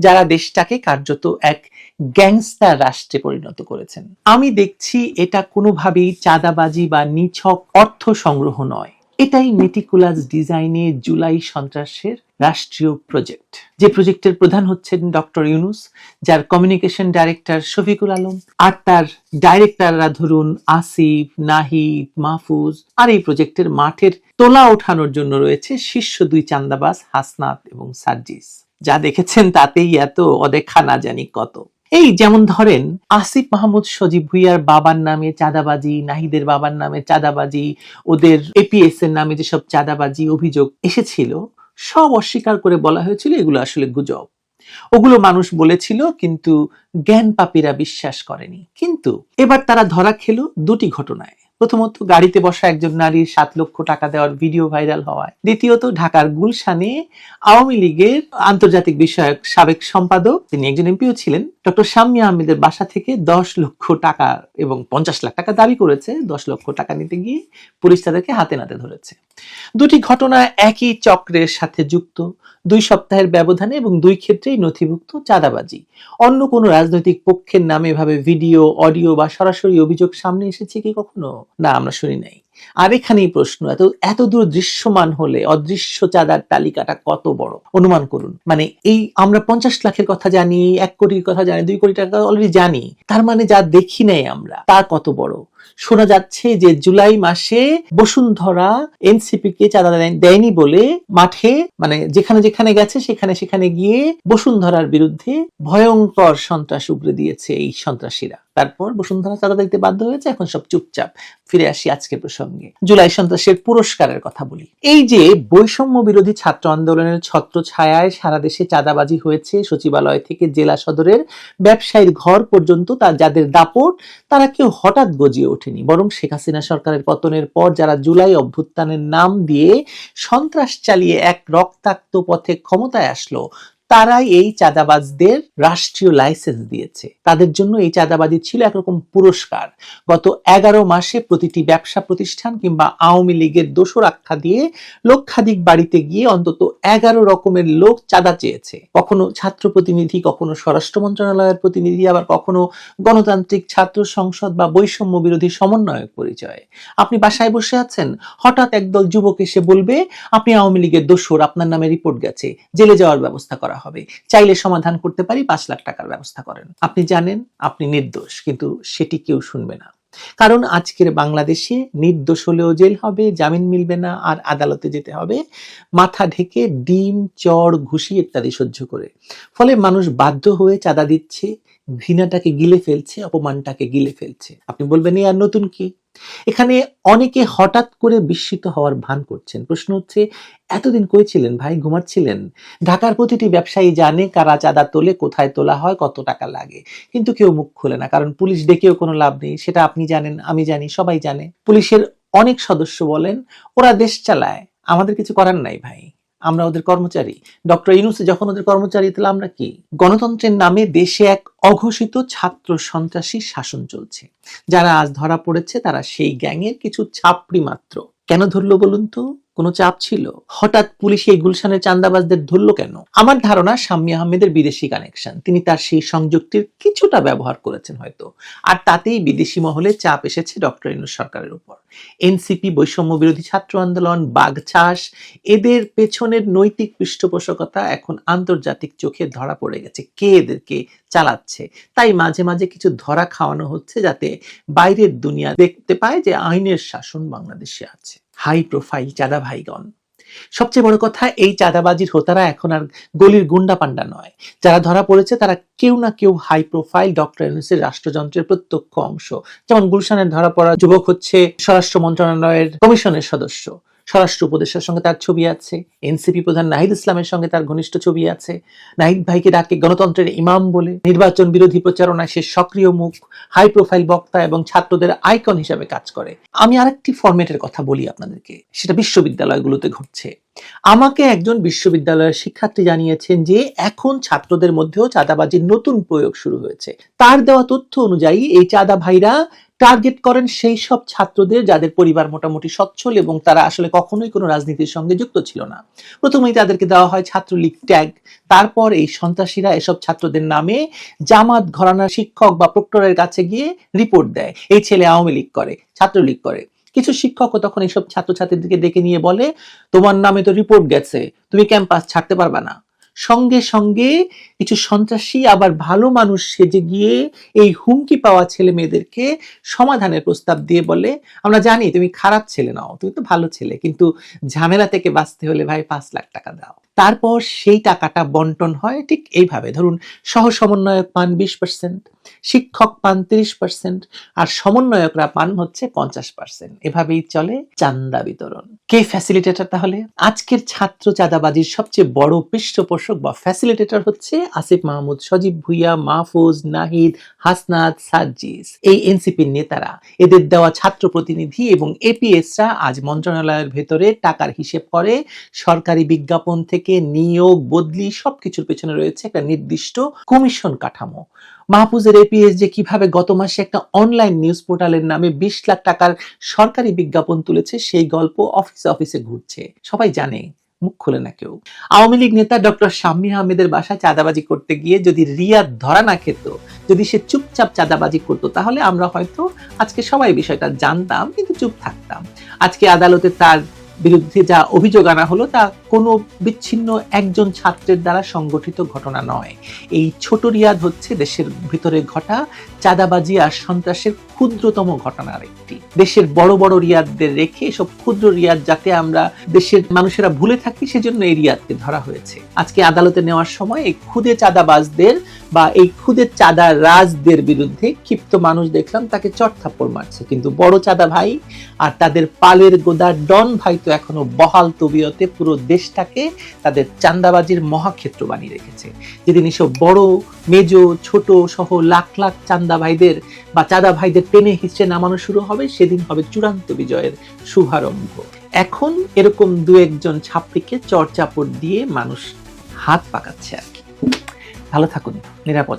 যারা দেশটাকে কার্যত এক গ্যাংস্টার রাষ্ট্রে পরিণত করেছেন। আমি দেখছি এটা কোনোভাবেই চাঁদাবাজি বা নিছক অর্থ সংগ্রহ নয়। এটাই মেটিকুলাস ডিজাইনে জুলাই সন্ত্রাসের রাষ্ট্রীয় প্রজেক্ট যে প্রজেক্টের প্রধান হচ্ছেন ডক্টর ইউনুস, যার কমিউনিকেশন ডাইরেক্টর শফিকুল আলম, আর তার ডাইরেক্টররা ধরুন আসিফ, নাহিদ, মাহফুজ, আর এই প্রজেক্টের মাঠের তোলা ওঠানোর জন্য রয়েছে শীর্ষ দুই চান্দাবাজ হাসনাত এবং সার্জিস। যা দেখেছেন তাতেই এত অদেখা না জানি কত। এই যেমন ধরেন, আসিফ মাহমুদ সজীব ভুইয়ার বাবার নামে চাঁদাবাজি, নাহিদের বাবার নামে চাঁদাবাজি, ওদের এপিএস এর নামে যেসব চাঁদাবাজি অভিযোগ এসেছিল, সব অস্বীকার করে বলা হয়েছিল এগুলো আসলে গুজব। ওগুলো মানুষ বলেছিল কিন্তু জ্ঞান পাপীরা বিশ্বাস করেনি। কিন্তু এবার তারা ধরা খেলো দুটি ঘটনায়। প্রথমত গাড়িতে বসা একজন নারীর সাত লক্ষ টাকা দেওয়ার ভিডিও ভাইরাল হওয়ায়। দ্বিতীয়ত, ঢাকার গুলশানে আওয়ামী লীগের আন্তর্জাতিক বিষয়ক সাবেক সম্পাদক, তিনি একজন এমপিও ছিলেন, ডক্টর শাম্মী আহমেদের বাসা থেকে দশ লক্ষ টাকা এবং পঞ্চাশ লাখ টাকা দাবি করেছে। দশ লক্ষ টাকা নিতে গিয়ে পুলিশ তাদেরকে হাতে নাতে ধরেছে। দুটি ঘটনা একই চক্রের সাথে যুক্ত। দুই সপ্তাহের ব্যবধানে এবং দুই ক্ষেত্রেই নথিভুক্ত চাঁদাবাজি। অন্য কোনো রাজনৈতিক পক্ষের নামে এভাবে ভিডিও, অডিও বা সরাসরি অভিযোগ সামনে এসেছে কি কখনো? না, আমরা শুনি নাই। আর এখানেই প্রশ্ন, এত এত দূর দৃশ্যমান হলে অদৃশ্য চাঁদার তালিকাটা কত বড়? অনুমান করুন। মানে এই আমরা পঞ্চাশ লাখের কথা জানি, এক কোটির কথা জানি, দুই কোটি টাকা অলরেডি জানি। তার মানে যা দেখি নাই আমরা, তা কত বড়? শোনা যাচ্ছে যে জুলাই মাসে বসুন্ধরা এনসিপি কে চাঁদা দেয়নি বলে মাঠে মানে যেখানে যেখানে গেছে, সেখানে সেখানে গিয়ে বসুন্ধরার বিরুদ্ধে ভয়ঙ্কর সন্ত্রাস উগড়ে দিয়েছে এই সন্ত্রাসীরা। তারপর বসুন্ধরা চাঁদা দিতে বাধ্য হয়েছে, এখন সব চুপচাপ ফিরে আসি আজকের প্রসঙ্গে। জুলাই সন্ত্রাসের পুরস্কারের কথা বলি। এই যে বৈষম্য বিরোধী ছাত্র আন্দোলনের ছত্র ছায়ায় সারা দেশে চাঁদাবাজি হয়েছে, সচিবালয় থেকে জেলা সদরের ব্যবসায়ীর ঘর পর্যন্ত তার যাদের দাপট, তারা কেউ হঠাৎ গজিয়ে ওঠেনি। বরং শেখ হাসিনা সরকারের পতনের পর যারা জুলাই অভ্যুত্থানের নাম দিয়ে সন্ত্রাস চালিয়ে এক রক্তাক্ত পথে ক্ষমতায় আসলো তারাই এই চাঁদাবাজদের রাষ্ট্রীয় লাইসেন্স দিয়েছে। তাদের জন্য এই চাঁদাবাজি ছিল একরকম পুরস্কার। গত এগারো মাসে প্রতিটি ব্যবসা প্রতিষ্ঠান কিংবা আওয়ামী লীগের দোষর আখ্যা দিয়ে লক্ষাধিক বাড়িতে গিয়ে অন্তত এগারো রকমের লোক চাঁদা চেয়েছে। কখনো ছাত্র প্রতিনিধি, কখনো স্বরাষ্ট্র মন্ত্রণালয়ের প্রতিনিধি, আবার কখনো গণতান্ত্রিক ছাত্র সংসদ বা বৈষম্য বিরোধী সমন্বয়ক পরিচয়। আপনি বাসায় বসে আছেন, হঠাৎ একদল যুবক এসে বলবে, আপনি আওয়ামী লীগের দোষর আপনার নামে রিপোর্ট গেছে, জেলে যাওয়ার ব্যবস্থা করা হবে। চাইলে সমাধান করতে পারি, পাঁচ লাখ টাকার ব্যবস্থা করেন। আপনি জানেন, আপনি নির্দোষ, কিন্তু সেটি কেউ শুনবে না। কারণ আজকের বাংলাদেশে নির্দোষ হলেও জেল হবে, জামিন মিলবে না, আর আদালতে যেতে হবে। মাথা ঢেকে ডিম, চড়, ঘুষি ইত্যাদি সহ্য করে। ফলে মানুষ বাধ্য হয়ে চাঁদা দিচ্ছে ঘৃণাটাকে গিলে ফেলছে, অপমানটাকে গিলে ফেলছে। আপনি বলবেন এই আর নতুন কি? এখানে অনেকে হঠাৎ করে বিস্মিত হওয়ার ভান করছেন। প্রশ্ন হচ্ছে, এতদিন কই ছিলেন ভাই? ঘুমাচ্ছিলেন? ঢাকার প্রতিটি ব্যবসায়ী জানে কারা চাঁদা তোলে, কোথায় তোলা হয়, কত টাকা লাগে। কিন্তু কেউ মুখ খোলে না, কারণ পুলিশ ডেকেও কোনো লাভ নেই। সেটা আপনি জানেন, আমি জানি, সবাই জানে। পুলিশের অনেক সদস্য বলেন, ওরা দেশ চালায়, আমাদের কিছু করার নাই ভাই। আমরা ওদের কর্মচারী। ডক্টর ইনুসে যখন ওদের কর্মচারী, তাহলে আমরা কি? গণতন্ত্রের নামে দেশে এক অঘোষিত ছাত্র সন্ত্রাসী শাসন চলছে। যারা আজ ধরা পড়েছে, তারা সেই গ্যাংয়ের কিছু ছাপড়ি মাত্র। কেন ধরলো বলুন তো? কোনো চাপ ছিল? হঠাৎ পুলিশ এই গুলশানের চান্দাবাজদের ধরলো কেন? আমার ধারণা শাম্মী আহমেদের বিদেশি কানেকশন তিনি তার সেই সংযুক্তির কিছুটা ব্যবহার করেছেন হয়তো। আর তাতেই বিদেশি মহলে চাপ এসেছে ডক্টর ইনুস সরকারের উপর। এনসিপি বৈষম্য বিরোধী ছাত্র আন্দোলন বাগচাষ এদের পেছনের নৈতিক পৃষ্ঠপোষকতা এখন আন্তর্জাতিক চোখে ধরা পড়ে গেছে। কে এদেরকে চালাচ্ছে? তাই মাঝে মাঝে কিছু ধরা খাওয়ানো হচ্ছে যাতে বাইরের দুনিয়া দেখতে পায় যে আইনের শাসন বাংলাদেশে আছে। হাই প্রোফাইল চাঁদা ভাইগণ সবচেয়ে বড় কথা, এই চাঁদাবাজির হোতারা এখন আর গলির গুন্ডা পান্ডা নয়। যারা ধরা পড়েছে, তারা কেউ না কেউ হাই প্রোফাইল ডক্টর ইউনুসের রাষ্ট্রযন্ত্রের প্রত্যক্ষ অংশ। যেমন গুলশানের ধরা পড়া যুবক হচ্ছে স্বরাষ্ট্র মন্ত্রণালয়ের কমিশনের সদস্য। স্বরাষ্ট্র উপদেষ্টার সঙ্গে তার ছবি আছে, এনসিপি প্রধান নাহিদ ইসলামের সঙ্গে তার ঘনিষ্ঠ ছবি আছে। নাহিদ ভাইকে ডাকে গণতন্ত্রের ইমাম বলে, নির্বাচন বিরোধী প্রচারণায় সে সক্রিয় মুখ হাই প্রোফাইল বক্তা এবং ছাত্রদের আইকন হিসাবে কাজ করে। আমি আরেকটি ফরম্যাটের কথা বলি আপনাদেরকে, সেটা বিশ্ববিদ্যালয়গুলোতে ঘটছে। আমাকে একজন বিশ্ববিদ্যালয়ের শিক্ষার্থী জানিয়েছেন যে এখন ছাত্রদের মধ্যেও চাঁদাবাজির নতুন প্রয়োগ শুরু হয়েছে। তার দেওয়া তথ্য অনুযায়ী এই চাঁদা ভাইরা টার্গেট করেন সেই সব ছাত্রদের যাদের পরিবার মোটামুটি সচ্ছল এবং তারা আসলে কখনোই কোনো রাজনীতির সঙ্গে যুক্ত ছিল না। প্রথমেই তাদেরকে দেওয়া হয় ছাত্রলীগ ট্যাগ তারপর এই সন্ত্রাসীরা এসব ছাত্রদের নামে জামাত ঘরানার শিক্ষক বা প্রক্টরের কাছে গিয়ে রিপোর্ট দেয়। এই ছেলে আওয়ামী লীগ করে, ছাত্রলীগ করে। কিছু শিক্ষকও তখন এইসব ছাত্রছাত্রীদেরকে ডেকে নিয়ে বলে, তোমার নামে তো রিপোর্ট গেছে, তুমি ক্যাম্পাস ছাড়তে পারবে না। সঙ্গে সঙ্গে কিছু সন্ত্রাসী, আবার ভালো মানুষ সেজে গিয়ে এই হুমকি পাওয়া ছেলে মেয়েদেরকে সমাধানের প্রস্তাব দিয়ে বলে, আমরা জানি তুমি খারাপ ছেলে নাও, তুমি তো ভালো ছেলে, কিন্তু ঝামেলা থেকে বাঁচতে হলে ভাই পাঁচ লাখ টাকা দাও। তারপর সেই টাকাটা বন্টন হয় ঠিক এইভাবে। ধরুন সহ সমন্বয়ক পান বিশ পার্সেন্ট শিক্ষক পান তিরিশ পার্সেন্ট আর সমন্বয়করা পান হচ্ছে পঞ্চাশ পার্সেন্ট এভাবেই চলে চান্দা বিতরণ। কে ফ্যাসিলিটেটর তাহলে? আজকের ছাত্র চাঁদাবাজির সবচেয়ে বড় পৃষ্ঠপোষক বা ফ্যাসিলিটেটর হচ্ছে আসিফ মাহমুদ, সজীব ভুইয়া, মাহফুজ, নাহিদ, হাসনাত সার্জিস এই এনসিপির নেতারা, এদের দেওয়া ছাত্র প্রতিনিধি এবং এপিএসরা আজ মন্ত্রণালয়ের ভেতরে টাকার হিসেব করে সরকারি বিজ্ঞাপন থেকে নিয়োগ, বদলি সবকিছুর পেছনে রয়েছে একটা নির্দিষ্ট কমিশন কাঠামো। মাহফুজের এপিএস যে কীভাবে গত মাসে একটা অনলাইন নিউজ পোর্টালের নামে বিশ লাখ টাকার সরকারি বিজ্ঞাপন তুলেছে, সেই গল্প অফিসে অফিসে ঘুরছে। সবাই জানে, মুখ খুলে না কেউ। আওয়ামী লীগ নেতা ডক্টর শাম্মী আহমেদের বাসায় চাঁদাবাজি করতে গিয়ে যদি রিয়াদ ধরা না খেত, যদি সে চুপচাপ চাঁদাবাজি করতো, তাহলে আমরা হয়তো আজকে সবাই বিষয়টা জানতাম, কিন্তু চুপ থাকতাম। আজকে আদালতে তার বিরুদ্ধে যা অভিযোগ আনা হলো তা কোনো বিচ্ছিন্ন একজন ছাত্রের দ্বারা সংগঠিত ঘটনা নয়। এই ছোট রিয়াদ হচ্ছে দেশের ভিতরে ঘটা চাঁদাবাজি আর সন্ত্রাসের ক্ষুদ্রতম ঘটনার একটি। দেশের বড় বড় রিয়াদদের রেখে এসব ক্ষুদ্র রিয়াদ যাতে আমরা দেশের মানুষেরা ভুলে থাকি, সেজন্য এই রিয়াদকে ধরা হয়েছে। আজকে আদালতে নেওয়ার সময় এই ক্ষুদে চাঁদাবাজদের বা এই খুদে চাঁদা রাজদের বিরুদ্ধে ক্ষিপ্ত মানুষ দেখলাম, তাকে চট থাপ্পড় মারছে। কিন্তু বড় চাঁদা ভাই আর তাদের পালের গোদা ডন ভাই তো এখনও বহাল তবিয়তে পুরো দেশটাকে তাদের চান্দাবাজির মহাক্ষেত্র বানিয়ে রেখেছে। যেদিন এসব বড়, মেজ, ছোট সহ লাখ লাখ চান্দা ভাইদের বা চাঁদা ভাইদের টেনে হিসে নামানো শুরু হবে, সেদিন হবে চূড়ান্ত বিজয়ের শুভারম্ভ। এখন এরকম দু একজন ছাত্রীকে চর্চাপট দিয়ে মানুষ হাত পাকাচ্ছে আর কি। ভালো থাকুন নিরাপদ থাকুন।